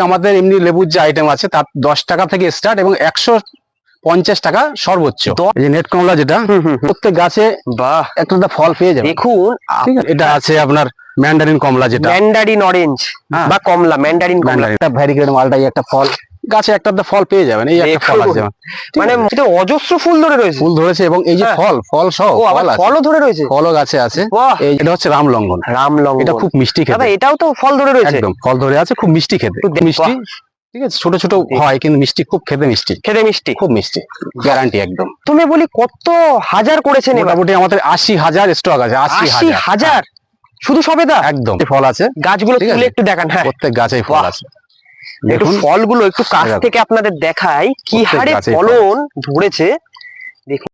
আমাদের এমনি লেবুর যে আইটেম আছে তার দশ টাকা থেকে স্টার্ট এবং একশো পঞ্চাশ টাকা সর্বোচ্চ। যে নেট কমলা যেটা। প্রত্যেক গাছে বা একটা ফল পেয়ে যাবে। দেখুন এটা আছে আপনার ম্যান্ডারিন কমলা যেটা। Mandarin orange. বা কমলা ম্যান্ডারিন কমলা। একটা ভ্যারিগ্রেড মালটাই একটা ফল। গাছে একটা ফল পেয়ে যাবেন এই একটা ফল আছে। মানে অজস্র ফুল ধরে রয়েছে। ফুল ধরেছে এবং এই যে হ্যাঁ। ফল ফল সহ ফল ফলও ধরে রয়েছে। ফলও গাছে আছে। এটা হচ্ছে রামলঙ্গন রামলঙ্গন এটা খুব মিষ্টি খেতে। এটাও তো ফল ধরে রয়েছে। একদম ফল ধরে আছে খুব মিষ্টি খেতে। মিষ্টি ঠিক আছে ছোট ছোট হয় কিন্তু মিষ্টি খুব খেতে মিষ্টি। খেতে মিষ্টি। খুব মিষ্টি। গ্যারান্টি একদম। তুমি বলি কত হাজার করেছেন মোটামুটি আমাদের আশি হাজার স্টক আছে আশি আশি হাজার। শুধু সবেদা? একদম। ফল আছে গাছগুলো তুলে একটু দেখান হ্যাঁ। প্রত্যেক গাছে ফল আছে। একটু দেখুন। ফলগুলো একটু কাছ থেকে আপনাদের দেখাই। কি হারে ফল। ফলন ধরেছে? দেখুন।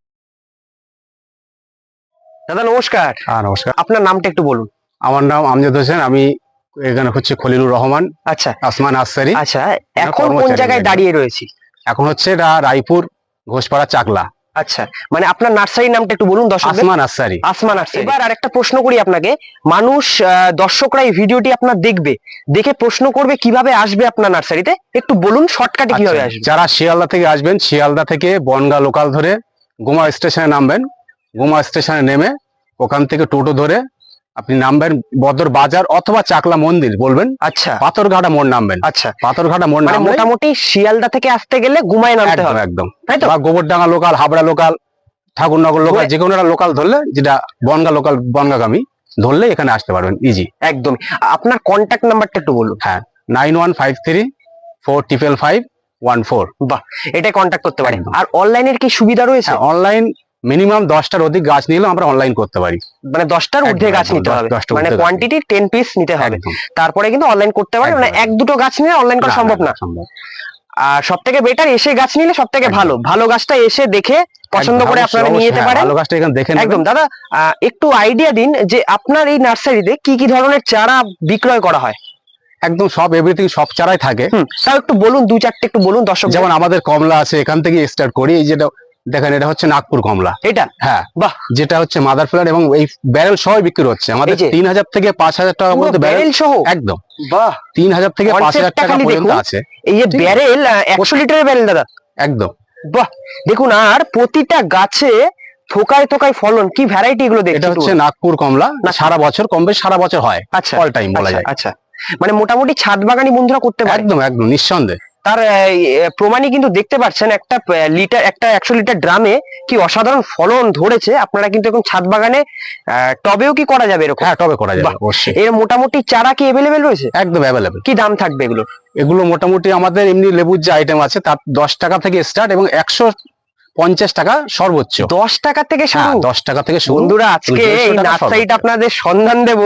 দাদা নমস্কার। হ্যাঁ নমস্কার। আপনার নামটা একটু বলুন। আমার নাম আমজাদ হোসেন। আমি এখানে হচ্ছে খলিলুর রহমান। আচ্ছা। আসমান আসারি আচ্ছা এখন কোন জায়গায় দাঁড়িয়ে রয়েছি? এখন হচ্ছে এটা রায়পুর ঘোষপাড়া চাকলা। আচ্ছা মানে আপনার নার্সারির নামটা একটু বলুন দর্শক আসমান নার্সারি। আসমান নার্সারি। এবার আর একটা প্রশ্ন করি আপনাকে। মানুষ দর্শকরা এই ভিডিওটি আপনার দেখবে। দেখে প্রশ্ন করবে কীভাবে আসবে আপনার নার্সারিতে। একটু বলুন শর্টকাটে কীভাবে আচ্ছা, আসবে। যারা শিয়ালদা থেকে আসবেন শিয়ালদা থেকে বনগা লোকাল ধরে গোমা স্টেশনে নামবেন। গোমা স্টেশনে নেমে ওখান থেকে টোটো ধরে আপনি নামবেন বদর বাজার অথবা চাকলা মন্দির বলবেন। আচ্ছা। পাথরঘাটা মোড় নামবেন। আচ্ছা। পাথরঘাটা মোড় মানে নামলে মোটামুটি শিয়ালদা থেকে আসতে গেলে ঘুমায় নামতে হবে। একদম। তাই তো? বা Gobardanga local Habra local Thakurnagar local যে কোনো একটা লোকাল ধরলে যেটা বনগা লোকাল বনগাগামী ধরলে এখানে আসতে পারবেন ইজি একদম। আপনার কন্ট্যাক্ট নাম্বারটা একটু বলুন। হ্যাঁ nine one five three four triple five one four বাহ এটাই কন্ট্যাক্ট করতে পারেন আর অনলাইনের কি সুবিধা রয়েছে? অনলাইন মিনিমাম দশটার অধিক গাছ নিলেও আমরা অনলাইন করতে পারি। মানে দশটার ঊর্ধ্বে গাছ নিতে হবে। মানে কোয়ান্টিটি টেন পিস নিতে হবে। তারপরে কিন্তু অনলাইন করতে পারে মানে এক দুটো গাছ নিলে অনলাইন করা সম্ভব না, আর সব থেকে বেটার এসে গাছ নিলে সব থেকে ভালো। ভালো গাছটা এসে দেখে পছন্দ করে আপনারা নিয়ে যেতে হ্যাঁ, পারেন। ভালো গাছটা এখানে দেখে নেবেন। একদম দাদা একটু আইডিয়া দিন যে আপনার এই নার্সারিতে কি কি ধরনের চারা বিক্রয় করা হয়? একদম সব এভরিথিং সব চারাই থাকে। তাও একটু বলুন দু চারটে একটু বলুন দর্শক যেমন আমাদের কমলা আছে এখান থেকে স্টার্ট করি। এই যেটা দেখেন এটা হচ্ছে নাগপুর কমলা। এটা? হ্যাঁ। বাহ। যেটা হচ্ছে মাদার প্লান্ট এবং এই ব্যারেল সহ বিক্রি হচ্ছে। আমাদের তিন হাজার থেকে পাঁচ হাজার টাকা পর্যন্ত ব্যারেল সহ? একদম। বাহ! তিন হাজার থেকে পাঁচ হাজার টাকা পর্যন্ত আছে। এই যে ব্যারেল একশো লিটারের ব্যারেল দাদা। একদম। বাহ! দেখুন আর প্রতিটা গাছে থোকায় থোকায় ফলন কি ভ্যারাইটি এগুলো এটা দেখছি একটু হচ্ছে নাগপুর কমলা। না সারা বছর কম বেশি সারা বছর হয়। আচ্ছা। অল টাইম বলা আচ্ছা, যায়। আচ্ছা। মানে মোটামুটি ছাদ বাগানি বন্ধুরা করতে পারে। একদম একদম নিঃসন্দেহে। তার প্রমাণই কিন্তু দেখতে পাচ্ছেন একটা লিটার একটা একশো লিটার ড্রামে কি অসাধারণ ফলন ধরেছে। আপনারা কিন্তু এখন ছাদ বাগানে টবেও কি করা যাবে এরকম? হ্যাঁ টবে করা যাবে অবশ্যই। এর মোটামুটি চারা কি এভেলেবেল রয়েছে? একদম অ্যাভেলেবেল কি দাম থাকবে এগুলো? এগুলো মোটামুটি আমাদের এমনি লেবুর যে আইটেম আছে তার দশ টাকা থেকে স্টার্ট এবং একশো পঞ্চাশ টাকা সর্বোচ্চ। দশ টাকা থেকে হ্যাঁ শুরু দশ টাকা থেকে শুরু। বন্ধুরা আজকে দেড়শো এই নার্সারিটা আপনাদের সন্ধান দেব।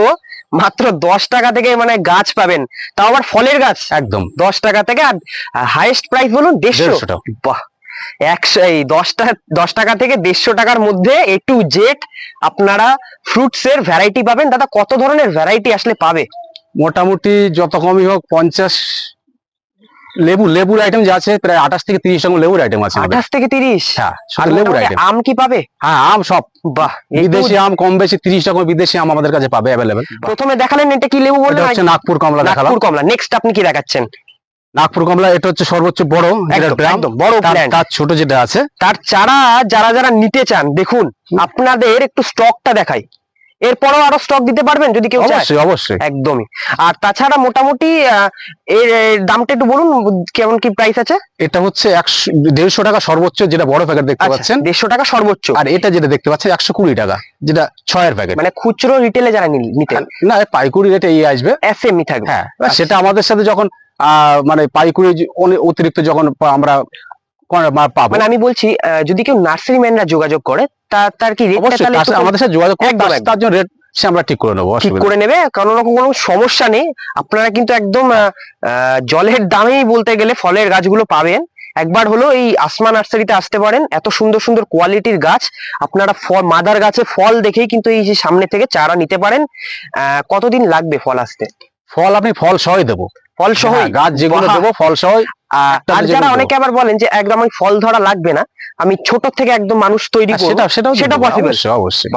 মাত্র দশ টাকা থেকে মানে গাছ পাবেন। তাও আবার ফলের গাছ। একদম। দশ টাকা থেকে আর হাইয়েস্ট প্রাইস বলুন দেড়শো। বাহ! একশো এই দশটা দশ টাকা থেকে দেড়শো টাকার মধ্যে এ টু জেড আপনারা ফ্রুটস এর ভ্যারাইটি পাবেন। দাদা কত ধরনের ভ্যারাইটি আসলে পাবে? মোটামুটি যত কমই হোক পঞ্চাশ লেবু লেবুর আইটেম যা আছে প্রায় আঠাশ থেকে তিরিশ রকম লেবুর আইটেম আছে। আঠাশ থেকে তিরিশ? হ্যাঁ শুধু লেবুর আইটেম আম কি পাবে? হ্যাঁ আম সব। বাহ বিদেশি আম কম বেশি তিরিশ রকম বিদেশি আম আমাদের কাছে পাবে অ্যাভেলেবেল প্রথমে দেখালেন এটা কি লেবু বললেন হচ্ছে নাগপুর কমলা দেখালাম। নাগপুর কমলা। নেক্সট আপনি কি দেখাচ্ছেন? নাগপুর কমলা এটা হচ্ছে সর্বোচ্চ বড় একদম, বড় তার ছোট যেটা আছে। তার চারা যারা যারা নিতে চান দেখুন আপনাদের একটু স্টকটা দেখাই। এরপরও আরও স্টক দিতে পারবেন যদি কেউ চায়? অবশ্যই অবশ্যই। একদমই। আর তাছাড়া মোটামুটি এর দামটা একটু বলুন কেমন কি প্রাইস আছে? এটা হচ্ছে একশো দেড়শো টাকা সর্বোচ্চ যেটা বড় প্যাকেট দেখতে আচ্ছা, পাচ্ছেন। দেড়শো টাকা সর্বোচ্চ। আর এটা যেটা দেখতে পাচ্ছেন একশো কুড়ি টাকা যেটা ছয়ের প্যাকেট মানে খুচরো রিটেলে যারা নিতেন না পাইকুরি রেটে এই আসবে। এসএমই থাকবে। হ্যাঁ সেটা আমাদের সাথে যখন আহ, মানে অনে- অতিরিক্ত যখন আমরা পাবো। মানে আমি বলছি যদি কেউ নার্সারি ম্যানরা যোগাযোগ করে তার তার কি রেটটা অবশ্যই তাহলে তার একটু সাথে আমাদের সাথে যোগাযোগ তার- জন্য রেট সে আমরা ঠিক করে নেব ঠিক করে নেবে কারণ রকম কোনো সমস্যা নেই। আপনারা কিন্তু একদম জলের দামেই বলতে গেলে ফলের গাছগুলো পাবেন। একবার হলো এই আসমা নার্সারিতে আসতে পারেন। এত সুন্দর সুন্দর কোয়ালিটির গাছ। আপনারা ফল মাদার গাছে ফল দেখেই কিন্তু এই যে সামনে থেকে চারা নিতে পারেন। আহ, কতদিন লাগবে ফল আসতে? ফল আপনি ফল সহই দেবো। ফল সহ হ্যাঁ, গাছ যেগুলো দেবো ফল একটা আর যারা অনেকে আবার বলেন যে একদম আমি ফল ধরা লাগবে না আমি ছোট থেকে একদম মানুষ তৈরি করব সেটা সেটা দেবো, অবশ্যই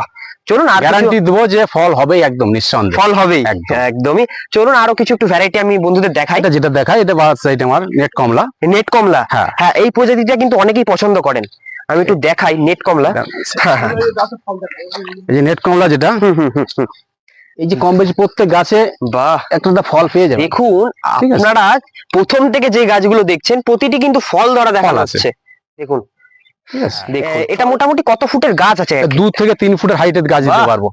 চলুন আর গ্যারান্টি দেবো যে ফল হবেই একদম নিঃসন্দেহে। ফল একদম। একদমই। চলুন আরও কিছু একটু ভ্যারাইটি আমি বন্ধুদের দেখাই। এটা যেটা দেখায় এটা বাস সাইড আমার নেট কমলা। নেট কমলা। হ্যাঁ। হ্যাঁ এই প্রজাতিটা কিন্তু অনেকেই পছন্দ করেন। আমি একটু দেখাই নেট কমলা। এই যে নেট কমলা যেটা। এই যে কম বেশি প্রত্যেক গাছে বাহ। একটা ফল পেয়ে যাবে। দেখুন আপনারা প্রথম থেকে যে গাছগুলো দেখছেন প্রতিটি কিন্তু ফল ধরা দেখা যাচ্ছে। দেখুন। ঠিক আছে। দেখুন এটা মোটামুটি কত ফুটের গাছ আছে দু থেকে তিন ফুটের হাইটের গাছ দিতে পারব।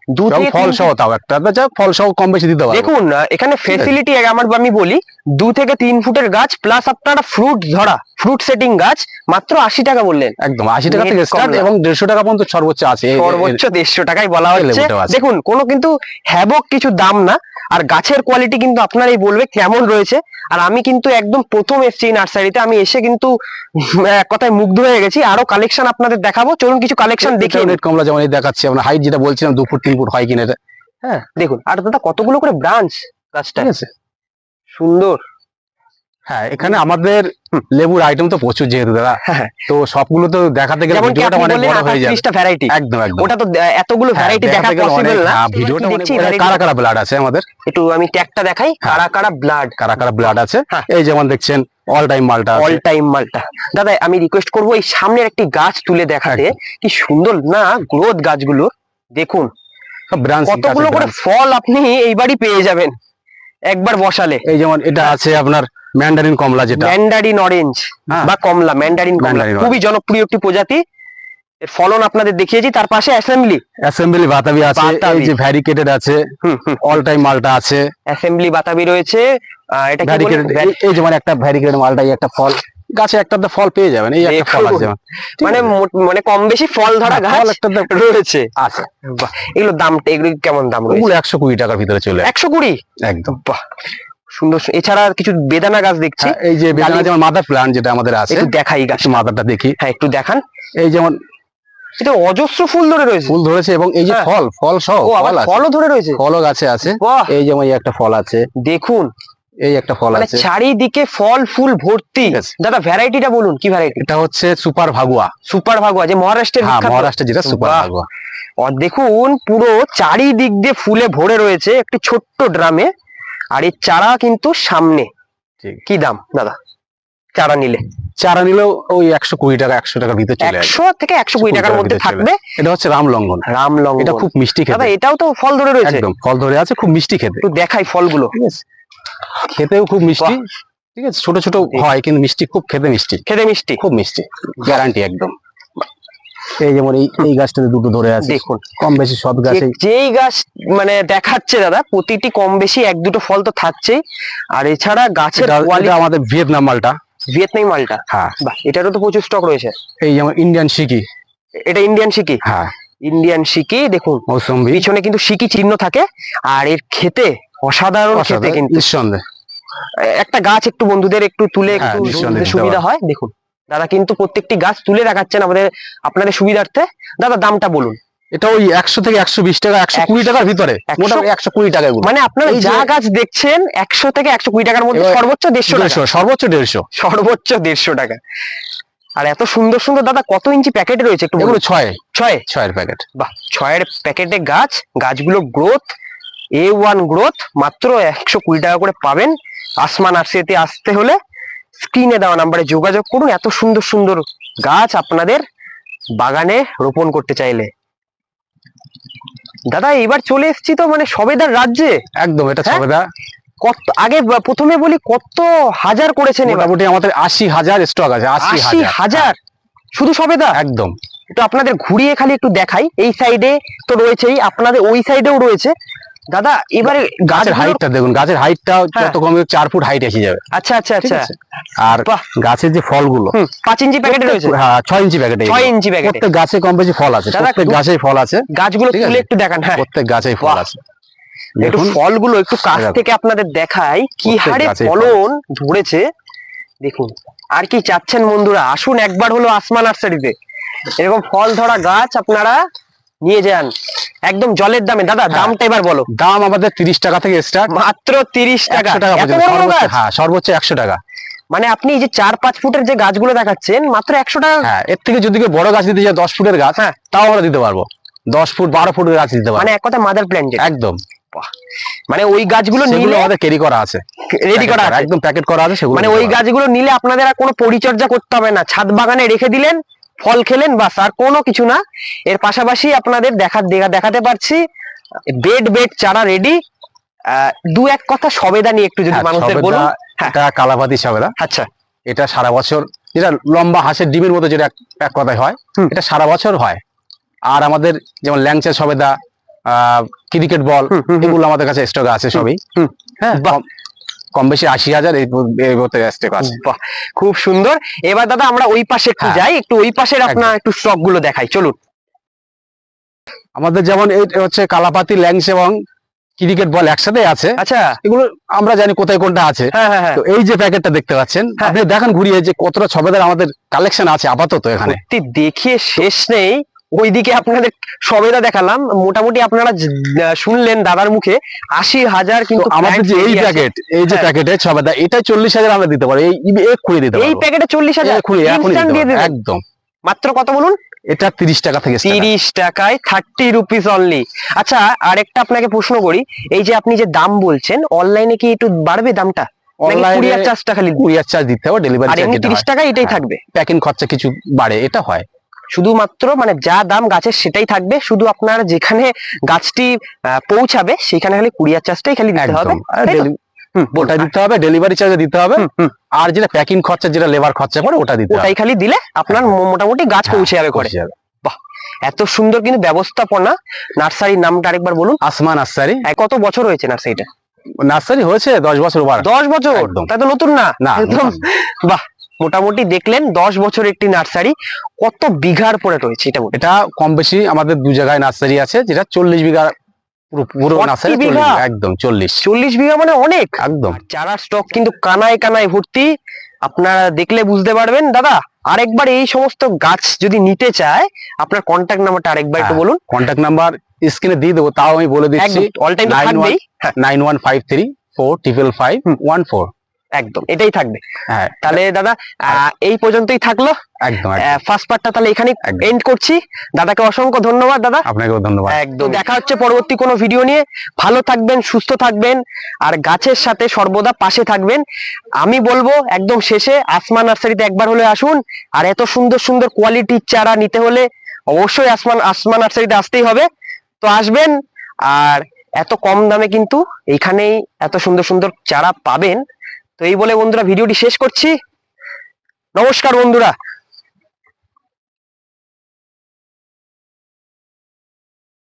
ফল সহ তাও একটা ফল সহ কম বেশি দিতে পারব। দেখুন এখানে ফেসিলিটি আমার আমি বলি দু থেকে তিন ফুটের গাছ প্লাস আপনারা ফ্রুট ধরা। ফ্রুট সেটিং গাছ মাত্র আশি টাকা বললেন। একদম আশি টাকা থেকে স্টার্ট এবং দেড়শো টাকা পর্যন্ত সর্বোচ্চ আছে। সর্বোচ্চ দেড়শো টাকাই বলা হচ্ছে। দেখুন কোনো কিন্তু হ্যাবক কিছু দাম না। আর গাছের কোয়ালিটি কিন্তু আপনারাই বলবে কেমন রয়েছে। আর আমি কিন্তু একদম প্রথম এসছি নার্সারিতে। আমি এসে কিন্তু কথায় মুগ্ধ হয়ে গেছি। আরও কালেকশন আপনাদের দেখাবো। চলুন কিছু কালেকশন দেখি নেট কমলা যেমন দেখাচ্ছি আমরা হাইট যেটা বলছিলাম দু ফুট তিন ফুট হয় কিনা হ্যাঁ দেখুন আর দাদা কতগুলো করে ব্রাঞ্চ গাছটা? ঠিক আছে। সুন্দর। হ্যাঁ এখানে আমাদের লেবুর আইটেম তো প্রচুর যেহেতু দাদা। হ্যাঁ। তো সবগুলো তো দেখাতে গেলে ভিডিওটা অনেক বড় হয়ে যাবে। আটত্রিশটা ভ্যারাইটি একদম একদম। ওটা তো এতগুলো হ্যাঁ, ভ্যারাইটি দেখা পসিবল না। হ্যাঁ, ভিডিওটা অনেক? কারা কারা ব্লাড আছে আমাদের? একটু আমি ট্যাগটা দেখাই। হ্যাঁ। কারা কারা ব্লাড কারা কারা ব্লাড আছে? হ্যাঁ। এই যেমন দেখছেন অল টাইম মালটা অল টাইম মালটা। দাদা আমি রিকোয়েস্ট করব এই সামনের একটি গাছ তুলে দেখাতে। কি সুন্দর না গ্রোথ গাছগুলো। দেখুন। কতগুলো করে ফল আপনি এইবারই পেয়ে যাবেন। একবার বসালে। এই যেমন এটা আছে আপনার ম্যান্ডারিন কমলা যেটা। Mandarin orange. বা কমলা ম্যান্ডারিন কমলা। খুবই জনপ্রিয় একটি প্রজাতি। এর ফলন আপনাদের দেখিয়েছি তার পাশে অ্যাসেম্বলি অ্যাসেম্বলি বাতাবি আছে এই যে ভ্যারিকেটেড আছে অল টাইম মালটা আছে। অ্যাসেম্বলি বাতাবি রয়েছে। এটা? ভ্যারিকেটেড এই যেমন একটা ভ্যারিকেটেড মালটা এই একটা ফল। গাছে একটা তো ফল পেয়ে যাবেন এই একটা ফল আছে। মানে মানে কম বেশি ফল ধরা হ্যাঁ, গাছ ফল একটা তো রয়েছে। আচ্ছা বাহ, এগুলো দামটা এগুলো কেমন দাম রয়েছে? ওগুলো একশো কুড়ি টাকার ভিতরে চলে আসে। একশো কুড়ি? একদম। বাহ। সুন্দর এছাড়া আর কিছু বেদানা গাছ দেখছি। হ্যাঁ, এই যে বেদানা যেমন মাদার প্লান্ট যেটা আমাদের আছে। একটু দেখাই গাছ। মাদারটা দেখি। হ্যাঁ একটু দেখান। এই যেমন এটা অজস্র ফুল ধরে রয়েছে। ফুল ধরেছে এবং এই যে হ্যাঁ। ফল ফল সহ ফলও ধরে রয়েছে। ফলও গাছে আছে। বাহ। এই যেমন এই একটা ফল আছে। দেখুন। এই একটা ফল মানে আছে। চারিদিকে ফল ফুল ভর্তি। দাদা ভ্যারাইটিটা বলুন কি ভ্যারাইটি? এটা হচ্ছে সুপার ভাগুয়া। সুপার ভাগুয়া যে মহারাষ্ট্রের হ্যাঁ মহারাষ্ট্রের যেটা সুপার ভাগুয়া। আর দেখুন পুরো চারিদিক দিয়ে ফুলে ভরে রয়েছে একটি ছোট্ট ড্রামে আর এই চারা কিন্তু সামনে। কি দাম দাদা? চারা নিলে। চারা নিলেও ওই একশো কুড়ি টাকা একশো টাকার ভিতরে চলে একশো থেকে একশো কুড়ি টাকার মধ্যে থাকবে। এটা হচ্ছে রাম রামলঙ্গন রাম লঙ্ঘন। এটা খুব মিষ্টি খেতে। এটাও তো ফল ধরে রয়েছে। একদম ফল ধরে আছে খুব মিষ্টি খেতে। দেখাই ফলগুলো। ঠিক আছে। খেতেও খুব মিষ্টি। ঠিক আছে? ছোট ছোট হয় কিন্তু মিষ্টি খুব খেতে মিষ্টি। খেতে মিষ্টি। খুব মিষ্টি। গ্যারান্টি একদম। এই যেমন এই এই গাছটাতে দুটো ধরে আছে। দেখুন। কম বেশি সব গাছে যেই গাছ মানে দেখাচ্ছে দাদা প্রতিটি কম বেশি এক দুটো ফল তো থাকছেই। আর এছাড়া গাছের কোয়ালিটি আমাদের ভিয়েতনাম মালটা। ভিয়েতনামি মালটা? হ্যাঁ। বাহ এটারও তো প্রচুর স্টক রয়েছে। এই যেমন ইন্ডিয়ান সিকি এটা ইন্ডিয়ান সিকি হ্যাঁ। ইন্ডিয়ান সিকি দেখুন। পিছনে কিন্তু সিকি চিহ্ন থাকে। আর এর খেতে অসাধারণ খেতে কিন্তু। নিঃসন্দেহে। একটা গাছ একটু বন্ধুদের একটু তুলে হ্যাঁ, একটু সুবিধা হয় দেখুন। দাদা কিন্তু প্রত্যেকটি গাছ তুলে দেখাচ্ছেন আমাদের আপনাদের সুবিধার্থে। দাদা দামটা বলুন। এটা ওই একশো থেকে একশো বিশ টাকা একশো কুড়ি টাকার ভিতরে। একশো- মোটামুটি একশো কুড়ি টাকা মানে আপনারা যা গাছ দেখছেন একশো থেকে একশো কুড়ি টাকার মধ্যে সর্বোচ্চ দেড়শো দেড়শো সর্বোচ্চ দেড়শো। সর্বোচ্চ দেড়শো টাকা। আর এত সুন্দর সুন্দর দাদা কত ইঞ্চি প্যাকেট রয়েছে একটু বলুন। ছয়। ছয়? ছয়ের প্যাকেট। বাহ ছয়ের প্যাকেটে গাছ গাছগুলো গ্রোথ এ ওয়ান গ্রোথ মাত্র একশো কুড়ি টাকা করে পাবেন। আসমান আরসিতে আসতে হলে স্ক্রিনে দেওয়া নাম্বারে যোগাযোগ করুন। এত সুন্দর সুন্দর গাছ আপনাদের বাগানে রোপণ করতে চাইলে। দাদা এবার চলে এসেছি তো মানে সবেদার রাজ্যে। একদম এটা হ্যাঁ? ছবেদা কত আগে প্রথমে বলি কত হাজার করেছেন মোটামুটি আমাদের আশি হাজার স্টক আছে আশি আশি হাজার। হাজার? শুধু সবেদা? একদম। একটু আপনাদের ঘুরিয়ে খালি একটু দেখাই। এই সাইডে তো রয়েছেই আপনাদের ওই সাইডেও রয়েছে। দাদা এবারে গাছের হাইটটা দেখুন গাছের হাইটটা হ্যাঁ। যত কমে চার ফুট হাইট এসে যাবে। আচ্ছা আচ্ছা আচ্ছা। আর। গাছের যে ফলগুলো পাঁচ ইঞ্চি প্যাকেটে রয়েছে। হ্যাঁ ছয় ইঞ্চি প্যাকেটে ছয় ইঞ্চি প্যাকেট প্রত্যেক গাছে কম বেশি ফল আছে প্রত্যেক গাছেই ফল আছে। গাছগুলো তুলে একটু দেখান হ্যাঁ। প্রত্যেক গাছেই ফল আছে। দেখুন। ফলগুলো একটু কাছ থেকে আপনাদের দেখাই কি হারে ফলন ধরেছে। দেখুন আর কি চাচ্ছেন বন্ধুরা? আসুন একবার হলো আসমান নার্সারিতে এরকম ফল ধরা গাছ আপনারা নিয়ে যান। একদম জলের দামে। দাদা হ্যাঁ। দামটা এবার বলো। দাম আমাদের তিরিশ টাকা থেকে স্টার্ট মাত্র তিরিশ টাকা। হ্যাঁ সর্বোচ্চ একশো টাকা। মানে আপনি যে চার পাঁচ ফুটের যে গাছগুলো দেখাচ্ছেন মাত্র একশো টাকা হ্যাঁ এর থেকে যদি বড় গাছ দিতে চায় দশ ফুটের গাছ হ্যাঁ। তাও আমরা দিতে পারব। দশ ফুট বারো ফুটের গাছ দিতে পারব। মানে এক কথা মাদার প্ল্যান্ট একদম। মানে ওই গাছগুলো নিলে আমাদের ক্যারি করা আছে। রেডি করা একদম প্যাকেট করা আছে সেগুলো মানে ওই গাছগুলো নিলে আপনাদের আর কোনো পরিচর্যা করতে হবে না। ছাদ বাগানে রেখে দিলেন ফল খেলেন বাস আর কোনো কিছু না এর পাশাপাশি আপনাদের দেখা দেখা- দেখাতে পারছি বেড বেড চারা রেডি দু এক কথা সবেদা নিয়ে একটু যদি হ্যাঁ, মানুষদের সবেদা, বলুন হ্যাঁ। এটা কালাপাতি সবেদা আচ্ছা এটা সারা বছর যেটা লম্বা হাঁসের ডিমের মতো যেটা এক- কথায় হয় এটা সারা বছর হয় আর আমাদের যেমন ল্যাংচা সবেদা ক্রিকেট বল। এগুলো আমাদের কাছে স্টক আছে সবই। হ্যাঁ। কম- বেশি আশি হাজার এই মতো আছে খুব সুন্দর। এবার দাদা আমরা ওই পাশে একটু হ্যাঁ। যাই একটু ওই পাশের আপনার একটু স্টকগুলো দেখাই চলুন। আমাদের যেমন এই হচ্ছে কালাপাতি ল্যাংস এবং ক্রিকেট বল একসাথে আছে। আচ্ছা। এগুলো আমরা জানি কোথায় কোনটা আছে। হ্যাঁ হ্যাঁ তো এই যে প্যাকেটটা দেখতে পাচ্ছেন। আপনি দেখেন ঘুরিয়ে যে কতটা ছবেদার আমাদের কালেকশন আছে আপাতত এখানে। দেখিয়ে শেষ নেই। ওইদিকে আপনাদের সবেদা দেখালাম। মোটামুটি আপনারা শুনলেন দাদার মুখে। আশি হাজার কিন্তু আমাদের যে এই প্যাকেট এই যে। প্যাকেটে ছবেদা এটা চল্লিশ হাজার আমরা দিতে পারি। এই এক্ষুনি দিতে এই প্যাকেটে চল্লিশ হাজার। একদম। মাত্র কত বলুন? এটা তিরিশ টাকা থেকে তিরিশ টাকায় থার্টি রুপিস অনলি আচ্ছা আরেকটা আপনাকে প্রশ্ন করি। এই যে আপনি যে দাম বলছেন অনলাইনে কি একটু বাড়বে দামটা? কুরিয়ার চার্জটা খালি কুরিয়ার চার্জ দিতে হবে ডেলিভারি তিরিশ টাকা এটাই হ্যাঁ। থাকবে। প্যাকিং খরচা কিছু বাড়ে এটা হয়। শুধুমাত্র মানে যা দাম গাছের সেটাই থাকবে শুধু আপনার যেখানে গাছটি পৌঁছাবে সেখানে খালি কুরিয়ার চার্জটাই খালি দিতে হবে। ওটা দিতে হবে ডেলিভারি চার্জ দিতে হবে। আর যেটা প্যাকিং খরচা যেটা লেবার খরচা পড়ে ওটা দিতে হবে। ওটাই খালি দিলে আপনার মোটামুটি গাছ হ্যাঁ, পৌঁছে যাবে করে। যাবে। এত সুন্দর কিন্তু ব্যবস্থাপনা। নার্সারির নামটা আরেকবার বলুন। আসমা নার্সারি। কত বছর হয়েছে নার্সারিটা? নার্সারি হয়েছে দশ বছর দশ বছর? তাই তো নতুন না। না একদম। বাহ! মোটামুটি দেখলেন দশ বছর একটি নার্সারি কত বিঘার পরে রয়েছে এটা এটা কম বেশি আমাদের দু জায়গায় নার্সারি আছে যেটা চল্লিশ বিঘা পুরো পুরো 40 নার্সারি বিঘা? একদম চল্লিশ। চল্লিশ বিঘা মানে অনেক? একদম। চারা স্টক কিন্তু কানায় কানায় ভর্তি আপনারা দেখলে বুঝতে পারবেন। দাদা আরেকবার এই সমস্ত গাছ যদি নিতে চায় আপনার কন্ট্যাক্ট নাম্বারটা আরেকবার একটু হ্যাঁ, বলুন। কন্ট্যাক্ট নাম্বার স্ক্রিনে দিয়ে দেবো তাও আমি বলে দিচ্ছি। All time nine one five three four triple five one four একদম এটাই থাকবে। হ্যাঁ। তাহলে দাদা আহ, এই পর্যন্তই থাকল। একদম। ফার্স্ট পার্টটা তাহলে এখানে। এন্ড করছি। দাদাকে অসংখ্য ধন্যবাদ দাদা। আপনাকেও ধন্যবাদ। একদম। দেখা হচ্ছে পরবর্তী কোনো ভিডিও নিয়ে। ভালো থাকবেন সুস্থ থাকবেন আর গাছের সাথে সর্বদা পাশে থাকবেন। আমি বলব একদম শেষে আসমান নার্সারিতে একবার হলে আসুন। আর এত সুন্দর সুন্দর কোয়ালিটির চারা নিতে হলে অবশ্যই আসমান আসমান নার্সারিতে আসতেই হবে। তো আসবেন আর এত কম দামে কিন্তু এখানেই এত সুন্দর সুন্দর চারা পাবেন। তো এই বলে বন্ধুরা ভিডিওটি শেষ করছি। নমস্কার বন্ধুরা।